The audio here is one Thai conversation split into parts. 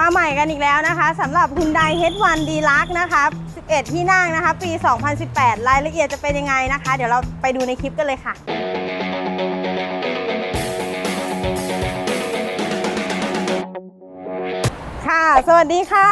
มาใหม่กันอีกแล้วนะคะสำหรับ Hyundai H1 Deluxe นะคะ11 ที่นั่งนะคะ ปี 2018 รายละเอียดจะเป็นยังไงนะคะ เดี๋ยวเราไปดูในคลิปกันเลยค่ะค่ะ สวัสดีค่ะ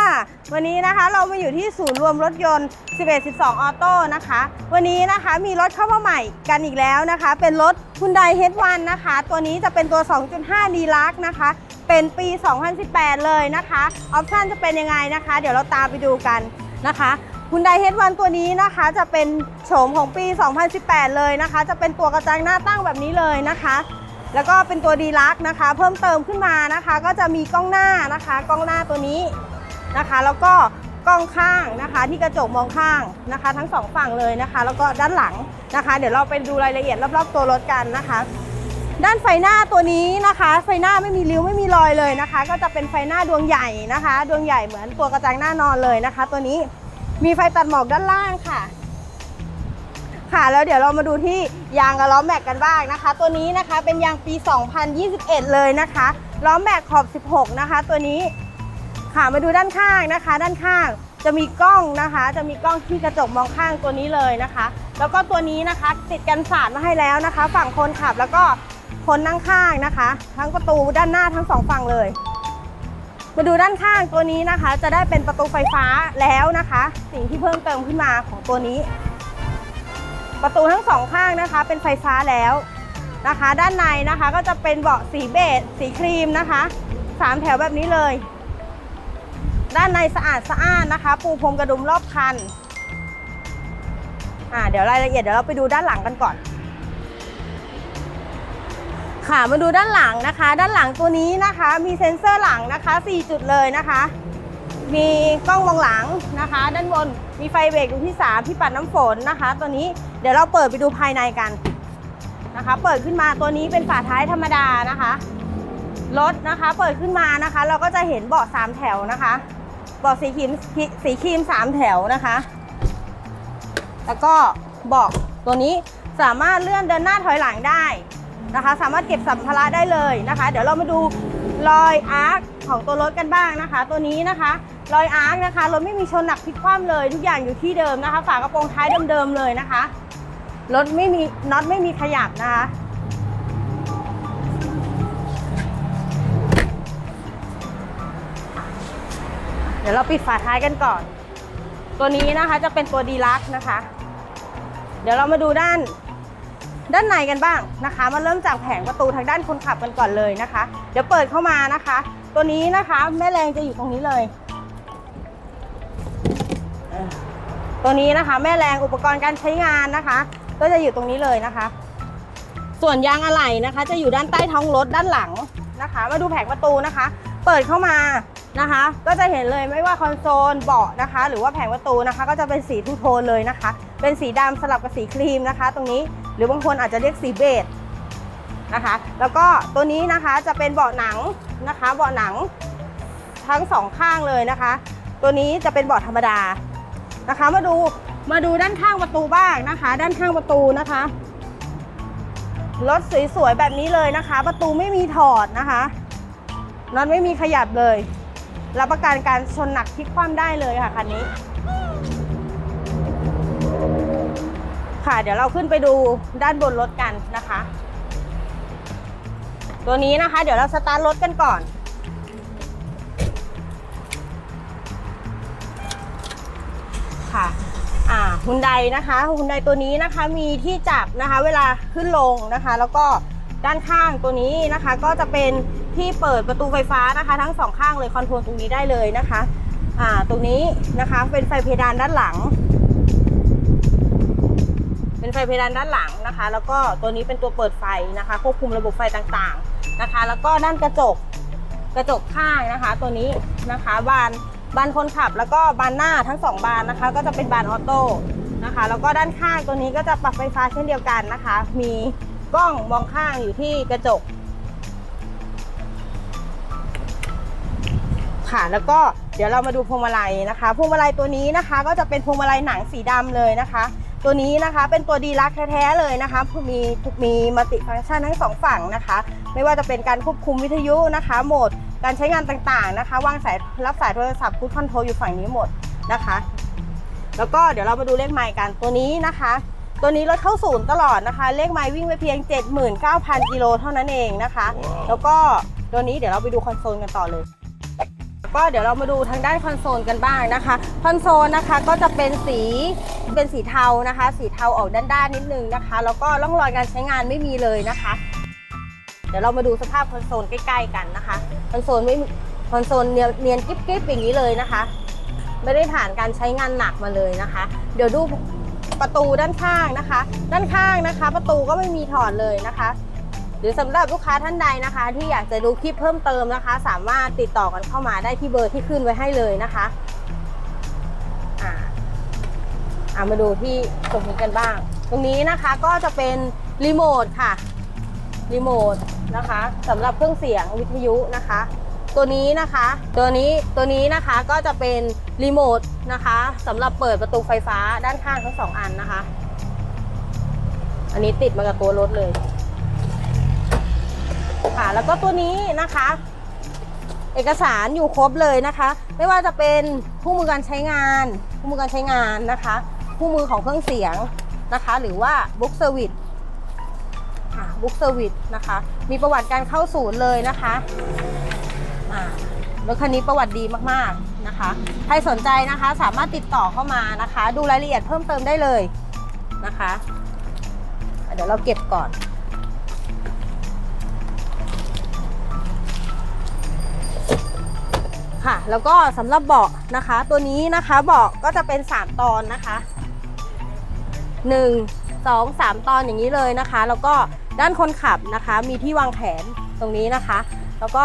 วันนี้นะคะเรามาอยู่ที่ศูนย์รวมรถยนต์ 11 12 ออโต้นะคะ วันนี้นะคะมีรถเข้ามาใหม่กันอีกแล้วนะคะ เป็นรถ Hyundai H1 นะคะ ตัวนี้จะเป็นตัว 2.5 d e l u x นะคะ เป็นปี 2018 เลยนะคะออปชันจะเป็นยังไงนะคะ เดี๋ยวเราตามไปดูกันนะคะ Hyundai H1 ตัวนี้นะคะจะเป็นโฉมของปี 2018 เลยนะคะ จะเป็นตัวกระจังหน้าตั้งแบบนี้เลยนะคะ แล้วก็เป็นตัวดีลักนะคะ เพิ่มเติมขึ้นมานะคะ ก็จะมีกล้องหน้านะคะ กล้องหน้าตัวนี้นะคะ แล้วก็กล้องข้างนะคะ ที่กระจกมองข้างนะคะ ทั้งสองฝั่งเลยนะคะ แล้วก็ด้านหลังนะคะ เดี๋ยวเราไปดูรายละเอียดรอบๆตัวรถกันนะคะ ด้านไฟหน้าตัวนี้นะคะ ไฟหน้าไม่มีริ้วไม่มีรอยเลยนะคะ ก็จะเป็นไฟหน้าดวงใหญ่นะคะ ดวงใหญ่เหมือนตัวกระจังหน้านอนเลยนะคะ ตัวนี้มีไฟตัดหมอกด้านล่างค่ะ ค่ะแล้วเดี๋ยวเรามาดูที่ยางกับล้อแม็กกันบ้างนะคะ ตัวนี้นะคะเป็นยางปี 2021 เลยนะคะล้อแม็กขอบ 16 นะคะ ตัวนี้ค่ะมาดูด้านข้างนะคะ ด้านข้างจะมีกล้องนะคะ จะมีกล้องที่กระจกมองข้างตัวนี้เลยนะคะ แล้วก็ตัวนี้นะคะ ติดกันสาดมาให้แล้วนะคะ ฝั่งคนขับแล้วก็ คนนั่งข้างนะคะ ทั้งประตูด้านหน้าทั้งสองฝั่งเลย มาดูด้านข้างตัวนี้นะคะ จะได้เป็นประตูไฟฟ้าแล้วนะคะ สิ่งที่เพิ่มเติมขึ้นมาของตัวนี้ ประตูทั้งสองข้างนะคะ เป็นไฟฟ้าแล้วนะคะ ด้านในนะคะก็จะเป็นเบาะสีเบจสีครีมนะคะสามแถวแบบนี้เลย ด้านในสะอาดสะอ้านนะคะ ปูพรมกระดุมรอบคันอ่าเดี๋ยวรายละเอียดเดี๋ยวเราไปดูด้านหลังกันก่อน ค่ะ มาดูด้านหลังนะคะ ด้านหลังตัวนี้นะคะ มีเซ็นเซอร์หลังนะคะ 4 จุดเลยนะคะ มีกล้องมองหลังนะคะ ด้านบนมีไฟเบรกดวงที่ 3 ที่ปัดน้ำฝนนะคะ ตัวนี้เดี๋ยวเราเปิดไปดูภายในกันนะคะ เปิดขึ้นมาตัวนี้เป็นฝาท้ายธรรมดานะคะรถนะคะ เปิดขึ้นมานะคะ เราก็จะเห็นเบาะ3แถวนะคะเบาะสีครีมสีครีม3แถวนะคะ แล้วก็เบาะตัวนี้สามารถเลื่อนเดินหน้าถอยหลังได้ นะคะ สามารถเก็บสัมภาระได้เลยนะคะ เดี๋ยวเรามาดูรอยอาร์คของตัวรถกันบ้างนะคะ ตัวนี้นะคะรอยอาร์คนะคะรถไม่มีชนหนักพลิกคว่ำเลย ทุกอย่างอยู่ที่เดิมนะคะ ฝากระโปรงท้ายเดิมๆเลยนะคะรถไม่มีน็อตไม่มีขยับนะคะเดี๋ยวเราปิดฝาท้ายกันก่อน ตัวนี้นะคะจะเป็นตัวดีลักนะคะ เดี๋ยวเรามาดูด้าน ด้านในกันบ้างนะคะ มาเริ่มจากแผงประตูทางด้านคนขับกันก่อนเลยนะคะ เดี๋ยวเปิดเข้ามานะคะ ตัวนี้นะคะแม่แรงจะอยู่ตรงนี้เลย ตัวนี้นะคะแม่แรงอุปกรณ์การใช้งานนะคะ ก็จะอยู่ตรงนี้เลยนะคะ ส่วนยางอะไหล่นะคะ จะอยู่ด้านใต้ท้องรถด้านหลังนะคะ มาดูแผงประตูนะคะ เปิดเข้ามานะคะ ก็จะเห็นเลยไม่ว่าคอนโซลเบาะนะคะ หรือว่าแผงประตูนะคะ ก็จะเป็นสีทูโทนเลยนะคะ เป็นสีดำสลับกับสีครีมนะคะ ตรงนี้ หรือบางคนอาจจะเรียกสีเบจนะคะ แล้วก็ตัวนี้นะคะจะเป็นเบาะหนังนะคะ เบาะหนังทั้งสองข้างเลยนะคะ ตัวนี้จะเป็นเบาะธรรมดานะคะ มาดูมาดูด้านข้างประตูบ้างนะคะ ด้านข้างประตูนะคะรถสวยๆแบบนี้เลยนะคะ ประตูไม่มีถอดนะคะน็อตไม่มีขยับเลยรับประกันการชนหนักพลิกคว่ำได้เลยค่ะคันนี้ ค่ะ เดี๋ยวเราขึ้นไปดูด้านบนรถกันนะคะ ตัวนี้นะคะ เดี๋ยวเราสตาร์ทรถกันก่อน ค่ะอ่าฮุนไดนะคะฮุนไดตัวนี้นะคะมีที่จับนะคะ เวลาขึ้นลงนะคะ แล้วก็ด้านข้างตัวนี้นะคะ ก็จะเป็นที่เปิดประตูไฟฟ้านะคะ ทั้งสองข้างเลยคอนโทรลตรงนี้ได้เลยนะคะอ่าตรงนี้นะคะเป็นไฟเพดานด้านหลัง เป็นไฟเพดานด้านหลังนะคะ แล้วก็ตัวนี้เป็นตัวเปิดไฟนะคะ ควบคุมระบบไฟต่างๆนะคะ แล้วก็ด้านกระจกกระจกข้างนะคะ ตัวนี้นะคะบานบานคนขับ แล้วก็บานหน้าทั้งสองบานนะคะ ก็จะเป็นบานออโต้นะคะ แล้วก็ด้านข้างตัวนี้ก็จะปรับไฟฟ้าเช่นเดียวกันนะคะ มีกล้องมองข้างอยู่ที่กระจกค่ะแล้วก็เดี๋ยวเรามาดูพวงมาลัยนะคะ พวงมาลัยตัวนี้นะคะ ก็จะเป็นพวงมาลัยหนังสีดำเลยนะคะ ตัวนี้นะคะเป็นตัวดีลักแท้ๆเลยนะคะมีมีมัลติฟังก์ชันทั้งสองฝั่งนะคะ ไม่ว่าจะเป็นการควบคุมวิทยุนะคะ โหมดการใช้งานต่างๆนะคะ วางสายรับสายโทรศัพท์คูดคอนโทรลอยู่ฝั่งนี้หมดนะคะ แล้วก็เดี๋ยวเรามาดูเลขไมล์กันตัวนี้นะคะ ตัวนี้รถเข้าศูนย์ตลอดนะคะ เลขไมล์วิ่งไปเพียง 79,000กิโลเท่านั้นเองนะคะ แล้วก็ตัวนี้เดี๋ยวเราไปดูคอนโซลกันต่อเลย ก็เดี๋ยวเรามาดูทางด้านคอนโซลกันบ้างนะคะ คอนโซลนะคะก็จะเป็นสีเป็นสีเทานะคะ สีเทาออกด้านๆนิดนึงนะคะ แล้วก็ร่องรอยการใช้งานไม่มีเลยนะคะ เดี๋ยวเรามาดูสภาพคอนโซลใกล้ ๆ กันนะคะ คอนโซลไม่คอนโซลเนียนเนียนกิ๊บๆอย่างนี้เลยนะคะ ไม่ได้ผ่านการใช้งานหนักมาเลยนะคะ เดี๋ยวดูประตูด้านข้างนะคะ ด้านข้างนะคะ ประตูก็ไม่มีถอดเลยนะคะ หรือสำหรับลูกค้าท่านใดนะคะ ที่อยากจะดูคลิปเพิ่มเติมนะคะ สามารถติดต่อกันเข้ามาได้ที่เบอร์ที่ขึ้นไว้ให้เลยนะคะอ่าามาดูที่ตรงนี้กันบ้าง ตรงนี้นะคะก็จะเป็นรีโมทค่ะรีโมทนะคะสำหรับเครื่องเสียงวิทยุนะคะ ตัวนี้นะคะ ตัวนี้ตัวนี้นะคะก็จะเป็นรีโมทนะคะสำหรับเปิดประตูไฟฟ้าด้านข้างทั้งสองอันนะคะ อันนี้ติดมากับตัวรถเลย ค่ะแล้วก็ตัวนี้นะคะ เอกสารอยู่ครบเลยนะคะ ไม่ว่าจะเป็นคู่มือการใช้งานคู่มือการใช้งานนะคะคู่มือของเครื่องเสียงนะคะ หรือว่าบุ๊กเซอร์วิสบุ๊กเซอร์วิสนะคะ มีประวัติการเข้าศูนย์เลยนะคะรถคันนี้ประวัติดีมากๆนะคะ ใครสนใจนะคะสามารถติดต่อเข้ามานะคะ ดูรายละเอียดเพิ่มเติมได้เลยนะคะ เดี๋ยวเราเก็บก่อน ค่ะ แล้วก็สำหรับเบาะนะคะ ตัวนี้นะคะเบาะก็จะเป็น 3 ตอนนะคะ1 2 3 ตอนอย่างนี้เลยนะคะ แล้วก็ด้านคนขับนะคะ มีที่วางแขนตรงนี้นะคะ แล้วก็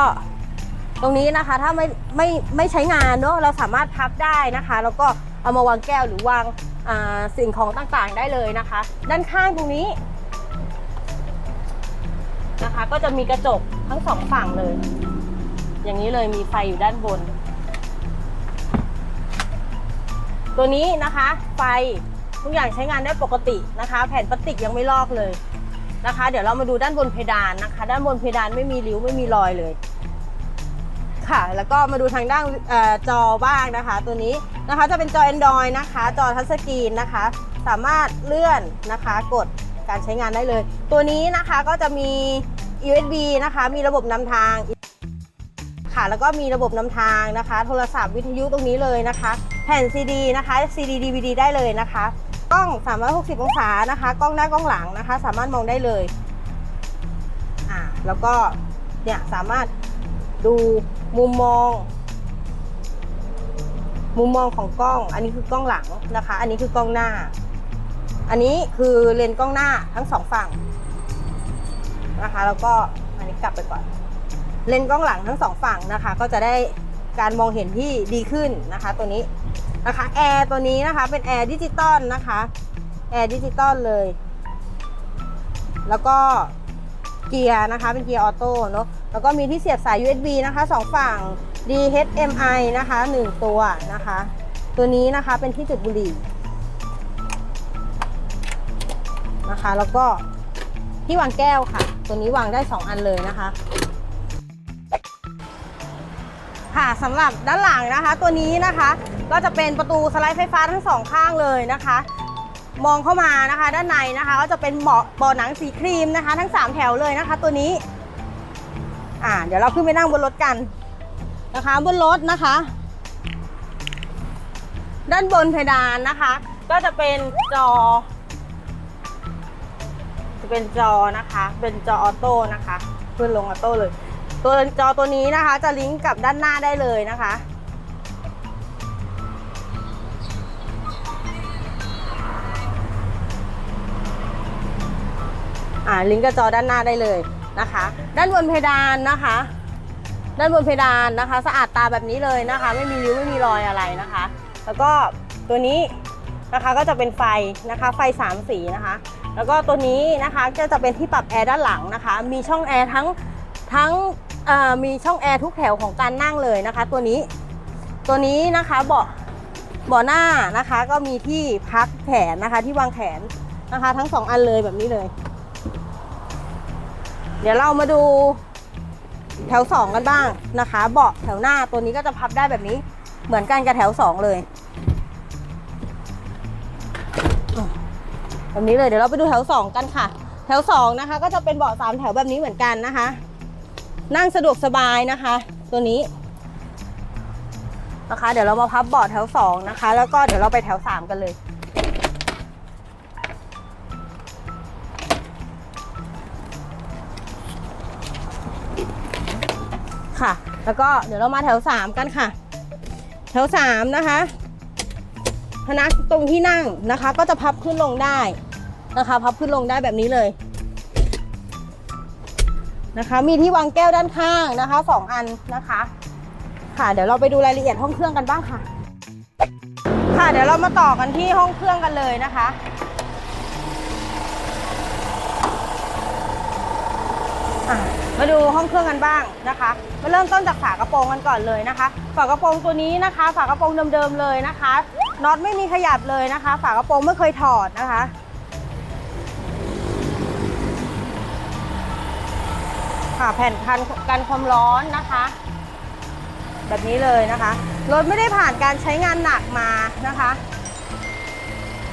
ตรงนี้นะคะถ้าไม่ไม่ไม่ใช้งานเนอะเราสามารถพับได้นะคะ แล้วก็เอามาวางแก้วหรือวางสิ่งของต่างๆได้เลยนะคะ ด้านข้างตรงนี้นะคะ ก็จะมีกระจกทั้งสองฝั่งเลย อย่างนี้เลยมีไฟอยู่ด้านบน ตัวนี้นะคะไฟทุกอย่างใช้งานได้ปกตินะคะ แผ่นพลาสติกยังไม่ลอกเลยนะคะ เดี๋ยวเรามาดูด้านบนเพดานนะคะ ด้านบนเพดานไม่มีริ้วไม่มีรอยเลย ค่ะ แล้วก็มาดูทางด้านจอบ้างนะคะ ตัวนี้นะคะจะเป็นจอ Android นะคะ จอทัชสกรีนนะคะ สามารถเลื่อนนะคะกดการใช้งานได้เลย ตัวนี้นะคะก็จะมี USB นะคะ มีระบบนำทาง ค่ะ แล้วก็มีระบบนำทางนะคะ โทรศัพท์วิทยุตรงนี้เลยนะคะ แผ่น CD นะคะ CD DVD ได้เลยนะคะกล้อง 360 องศานะคะ กล้องหน้ากล้องหลังนะคะ สามารถมองได้เลยอ่าแล้วก็เนี่ยสามารถดูมุมมอง มุมมองของกล้อง อันนี้คือกล้องหลังนะคะ อันนี้คือกล้องหน้า อันนี้คือเลนส์กล้องหน้าทั้งสองฝั่งนะคะ แล้วก็อันนี้กลับไปก่อน เลนส์กล้องหลังทั้งสองฝั่งนะคะ ก็จะได้การมองเห็นที่ดีขึ้นนะคะ ตัวนี้นะคะแอร์ตัวนี้นะคะเป็นแอร์ดิจิตอลนะคะแอร์ดิจิตอลเลย แล้วก็เกียร์นะคะเป็นเกียร์ออโต้เนาะแล้วก็มีที่เสียบสาย USB นะคะสองฝั่ง DHMI นะคะหนึ่งตัวนะคะ ตัวนี้นะคะเป็นที่จุดบุหรี่นะคะ แล้วก็ที่วางแก้วค่ะ ตัวนี้วางได้ 2 อันเลยนะคะ ค่ะสำหรับด้านหลังนะคะ ตัวนี้นะคะ ก็จะเป็นประตูสไลด์ไฟฟ้าทั้งสองข้างเลยนะคะ มองเข้ามานะคะ ด้านในนะคะก็จะเป็นเบาะเบาะหนังสีครีมนะคะ ทั้ง 3 แถวเลยนะคะ ตัวนี้อ่าเดี๋ยวเราขึ้นไปนั่งบนรถกันนะคะ บนรถนะคะ ด้านบนเพดานนะคะ ก็จะเป็นจอ จะเป็นจอนะคะ เป็นจอออโต้นะคะขึ้นลงออโต้เลย ตัวจอตัวนี้นะคะจะลิงก์กับด้านหน้าได้เลยนะคะ อ่าลิงก์กับจอด้านหน้าได้เลยนะคะ ด้านบนเพดานนะคะ ด้านบนเพดานนะคะ สะอาดตาแบบนี้เลยนะคะ ไม่มีริ้วไม่มีรอยอะไรนะคะ แล้วก็ตัวนี้นะคะก็จะเป็นไฟนะคะ ไฟสามสีนะคะ แล้วก็ตัวนี้นะคะก็จะเป็นที่ปรับแอร์ด้านหลังนะคะ มีช่องแอร์ทั้งทั้ง มีช่องแอร์ทุกแถวของการนั่งเลยนะคะ ตัวนี้ ตัวนี้นะคะเบาะเบาะหน้านะคะ ก็มีที่พักแขนนะคะ ที่วางแขนนะคะ ทั้งสองอันเลยแบบนี้เลย เดี๋ยวเรามาดูแถวสองกันบ้างนะคะ เบาะแถวหน้าตัวนี้ก็จะพับได้แบบนี้ เหมือนกันกับแถวสองเลยแบบนี้เลยเดี๋ยวเราไปดูแถวสองกันค่ะ แถวสองนะคะ ก็จะเป็นเบาะสามแถวแบบนี้เหมือนกันนะคะ นั่งสะดวกสบายนะคะ ตัวนี้นะคะ เดี๋ยวเรามาพับเบาะแถวสองนะคะ แล้วก็เดี๋ยวเราไปแถวสามกันเลยค่ะ แล้วก็เดี๋ยวเรามาแถวสามกันค่ะ แถวสามนะคะพนักตรงที่นั่งนะคะ ก็จะพับขึ้นลงได้นะคะ พับขึ้นลงได้แบบนี้เลย นะคะ มีที่วางแก้วด้านข้างนะคะสองอันนะคะ ค่ะ เดี๋ยวเราไปดูรายละเอียดห้องเครื่องกันบ้างค่ะ ค่ะ เดี๋ยวเรามาต่อกันที่ห้องเครื่องกันเลยนะคะอะมาดูห้องเครื่องกันบ้างนะคะ มาเริ่มต้นจากฝากระโปรงกันก่อนเลยนะคะ ฝากระโปรงตัวนี้นะคะ ฝากระโปรงเดิมๆเลยนะคะ น็อตไม่มีขยับเลยนะคะ ฝากระโปรงไม่เคยถอดนะคะ ค่ะแผ่นกันกันความร้อนนะคะ แบบนี้เลยนะคะรถไม่ได้ผ่านการใช้งานหนักมานะคะ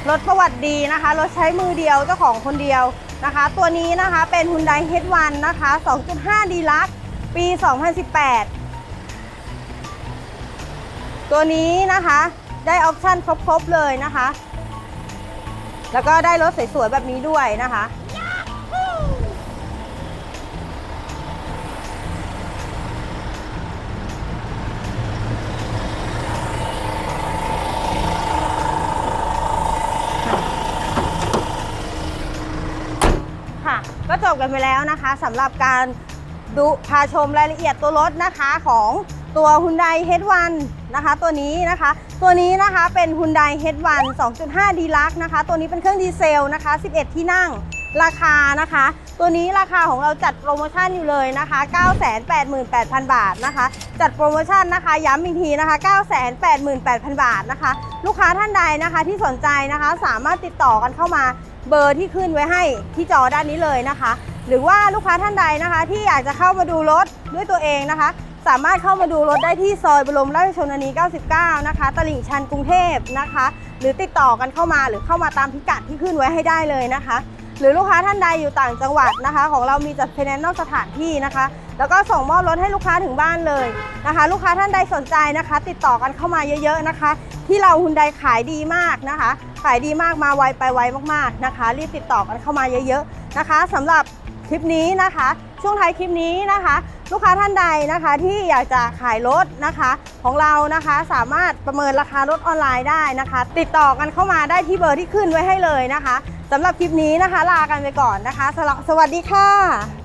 รถประวัติดีนะคะรถใช้มือเดียวเจ้าของคนเดียวนะคะ ตัวนี้นะคะเป็น Hyundai H1 นะคะ 2.5 d l u x ปี 2018 ตัวนี้นะคะได้ออปชั่นครบๆเลยนะคะ แล้วก็ได้รถสวยๆแบบนี้ด้วยนะคะ กันไปแล้วนะคะสำหรับการดูพาชมรายละเอียดตัวรถนะคะของตัว Hyundai H1 นะคะตัวนี้นะคะ ตัวนี้นะคะเป็น Hyundai H1 2.5 d l u x นะคะ ตัวนี้เป็นเครื่องดีเซลนะคะ 11 ที่นั่งราคานะคะ ตัวนี้ราคาของเราจัดโปรโมชั่นอยู่เลยนะคะ 988,000 บาทนะคะ จัดโปรโมชั่นนะคะย้ำอีกทีนะคะ 988,000 บาทนะคะ ลูกค้าท่านใดนะคะที่สนใจนะคะสามารถติดต่อกันเข้ามา เบอร์ที่ขึ้นไว้ให้ที่จอด้านนี้เลยนะคะ หรือว่าลูกค้าท่านใดนะคะ ที่อยากจะเข้ามาดูรถด้วยตัวเองนะคะ สามารถเข้ามาดูรถได้ที่ซอยบรมราชชนนี 99 นะคะ ตลิ่งชันกรุงเทพนะคะ หรือติดต่อกันเข้ามาหรือเข้ามาตามพิกัดที่ขึ้นไว้ให้ได้เลยนะคะ หรือลูกค้าท่านใดอยู่ต่างจังหวัดนะคะ ของเรามีจัดไฟแนนนอกสถานที่นะคะ แล้วก็ส่งมอบรถให้ลูกค้าถึงบ้านเลยนะคะ ลูกค้าท่านใดสนใจนะคะ ติดต่อกันเข้ามาเยอะๆนะคะ ที่เราฮุนไดขายดีมากนะคะ ขายดีมากมาไวไปไวมากๆนะคะ รีบติดต่อกันเข้ามาเยอะๆนะคะสำหรับคลิปนี้นะคะ ช่วงท้ายคลิปนี้นะคะ ลูกค้าท่านใดนะคะที่อยากจะขายรถนะคะ ของเรานะคะสามารถประเมินราคารถออนไลน์ได้นะคะ ติดต่อกันเข้ามาได้ที่เบอร์ที่ขึ้นไว้ให้เลยนะคะสำหรับคลิปนี้นะคะ ลากันไปก่อนนะคะ สวัสดีค่ะ